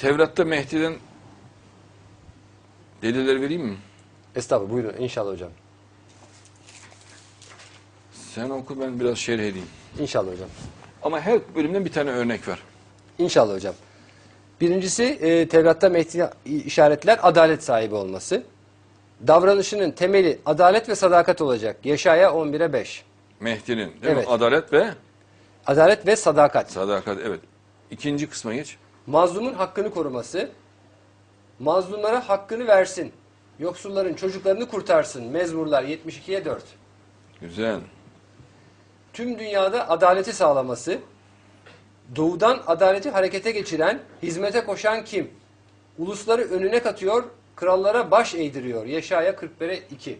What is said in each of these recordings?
Tevrat'ta Mehdi'den deliller vereyim mi? Estağfurullah buyurun inşallah hocam. Sen oku ben biraz şerh edeyim. İnşallah hocam. Ama her bölümden bir tane örnek var. İnşallah hocam. Birincisi e, Tevrat'ta Mehdi işaretler adalet sahibi olması. Davranışının temeli adalet ve sadakat olacak. Yaşaya 11'e 5. Mehdi'nin değil Evet. mi? Adalet ve Adalet ve sadakat. sadakat. Evet. İkinci kısma geç. Mazlumun hakkını koruması. Mazlumlara hakkını versin. Yoksulların çocuklarını kurtarsın. Mezmurlar 72'ye 4. Güzel. Tüm dünyada adaleti sağlaması. Doğudan adaleti harekete geçiren, hizmete koşan kim? Ulusları önüne katıyor, krallara baş eğdiriyor. Yeşaya 41'e 2.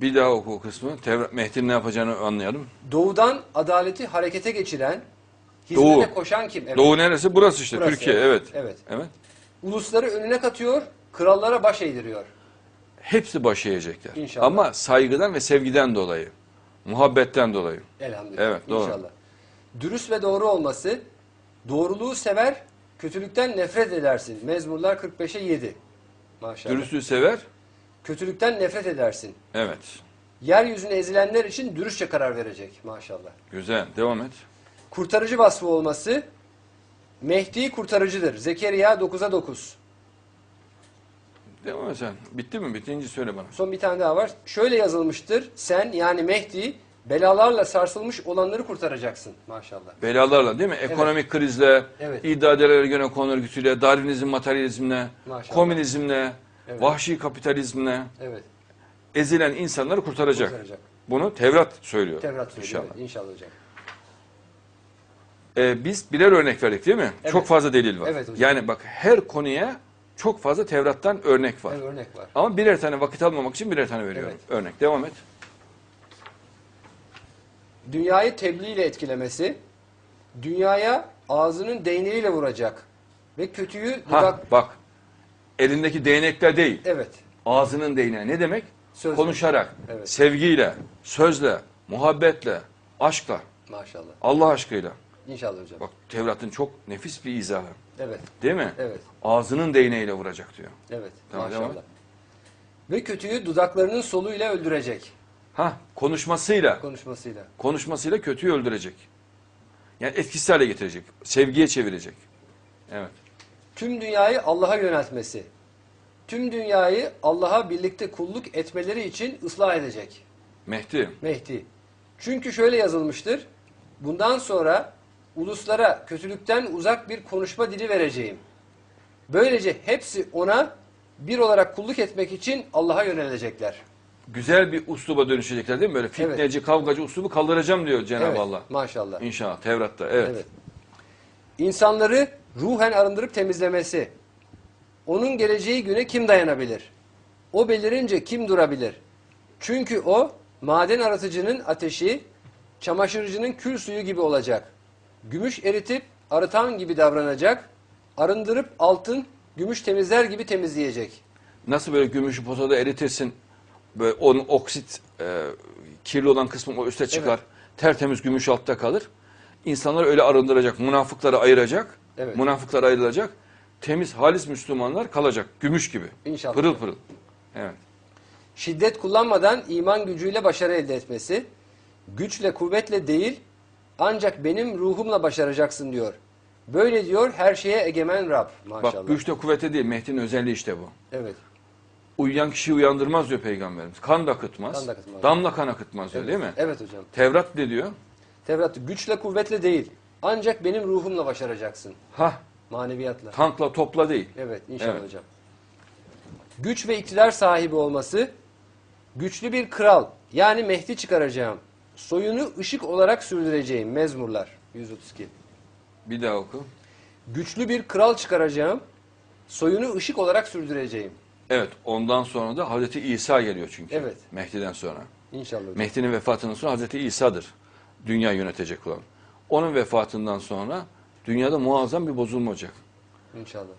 Bir daha oku o kısmı. Mehdi'nin ne yapacağını anlayalım. Doğudan adaleti harekete geçiren, hizmete Doğu. koşan kim? Evet. Doğu neresi? Burası işte. Burası, Türkiye. evet. Evet. Evet. Evet. Ulusları önüne katıyor, krallara baş eğdiriyor. Hepsi baş eğecekler. İnşallah. Ama saygıdan ve sevgiden dolayı. Muhabbetten dolayı. Elhamdülillah. Evet, doğru. İnşallah. Dürüst ve doğru olması, doğruluğu sever, kötülükten nefret edersin. Mezmurlar 45'e 7. Maşallah. Dürüstlüğü sever. Kötülükten nefret edersin. Evet. Yeryüzüne ezilenler için dürüstçe karar verecek maşallah. Güzel. Devam et. Kurtarıcı vasfı olması, Mehdi kurtarıcıdır. Zekeriya 9'a 9. Devam et sen. Bitti mi? Bitince söyle bana. Son bir tane daha var. Şöyle yazılmıştır. Sen yani Mehdi belalarla sarsılmış olanları kurtaracaksın maşallah. Belalarla değil mi? Ekonomik krizle, Evet. iddiadeler göne konu örgütüyle, Darwinizm, materyalizmle, Maşallah. komünizmle, Evet. vahşi kapitalizmle Evet. ezilen insanları kurtaracak. Kurtaracak. Bunu Tevrat söylüyor. Tevrat söylüyor. İnşallah. Evet, inşallah hocam. Ee, biz birer örnek verdik değil mi? Evet. Çok fazla delil var. Evet hocam. yani bak her konuya çok fazla Tevrat'tan örnek var. Bir örnek var. Ama birer tane vakit almamak için birer tane veriyorum. Evet. Örnek. Devam et. Dünyayı tebliğ ile etkilemesi, dünyaya ağzının değneğiyle vuracak ve kötüyü Ha dudak... bak. Elindeki değnekler değil. Evet. Ağzının değneği. Ne demek? Sözle. Konuşarak, Evet. sevgiyle, sözle, muhabbetle, aşkla, Maşallah. Allah aşkıyla. İnşallah hocam. Bak Tevrat'ın çok nefis bir izahı. Evet. Değil mi? Evet. Ağzının değneğiyle vuracak diyor. Evet. Tamam, devam maşallah. Ve kötüyü dudaklarının soluyla öldürecek. Ha konuşmasıyla, Konuşmasıyla. konuşmasıyla kötüyü öldürecek. Yani etkisiz hale getirecek. Sevgiye çevirecek. Evet. Tüm dünyayı Allah'a yöneltmesi. Tüm dünyayı Allah'a birlikte kulluk etmeleri için ıslah edecek. Mehdi. Mehdi. Çünkü şöyle yazılmıştır. Bundan sonra uluslara kötülükten uzak bir konuşma dili vereceğim. Böylece hepsi ona bir olarak kulluk etmek için Allah'a yönelecekler. Güzel bir usluba dönüşecekler değil mi? Böyle fitneci, kavgacı uslubu kaldıracağım diyor Cenab-ı Evet, Allah. Maşallah. İnşallah. Tevrat'ta. Evet. Evet. İnsanları ruhen arındırıp temizlemesi. Onun geleceği güne kim dayanabilir? O belirince kim durabilir? Çünkü o maden aratıcının ateşi, çamaşırcının kül suyu gibi olacak. Gümüş eritip arıtan gibi davranacak. Arındırıp altın, gümüş temizler gibi temizleyecek. Nasıl böyle gümüşü potada eritirsin, böyle onun oksit, e, kirli olan kısmı o üste çıkar, tertemiz gümüş altta kalır. İnsanlar öyle arındıracak, münafıkları ayıracak, Evet. münafıklar ayrılacak, temiz, halis Müslümanlar kalacak, gümüş gibi. İnşallah. Pırıl pırıl. Evet. Şiddet kullanmadan iman gücüyle başarı elde etmesi, güçle kuvvetle değil ancak benim ruhumla başaracaksın diyor. Böyle diyor her şeye egemen Rab maşallah. Bak güçte kuvvete değil, Mehdi'nin özelliği işte bu. Evet. Uyuyan kişiyi uyandırmaz diyor Peygamberimiz. Kan da akıtmaz, Kan da akıtmaz. damla kan akıtmaz diyor evet. değil mi? Evet hocam. Tevrat ne diyor? Tevrat güçle kuvvetle değil ancak benim ruhumla başaracaksın. Hah, Maneviyatla. tankla topla değil. Evet inşallah Evet. hocam. Güç ve iktidar sahibi olması, güçlü bir kral yani Mehdi çıkaracağım. Soyunu ışık olarak sürdüreceğim. Mezmurlar 132. Bir daha oku. Güçlü bir kral çıkaracağım. Soyunu ışık olarak sürdüreceğim. Evet, ondan sonra da Hazreti İsa geliyor çünkü. Evet. Mehdi'den sonra. İnşallah hocam. Mehdi'nin vefatından sonra Hazreti İsa'dır dünya yönetecek olan. Onun vefatından sonra dünyada muazzam bir bozulma olacak. İnşallah.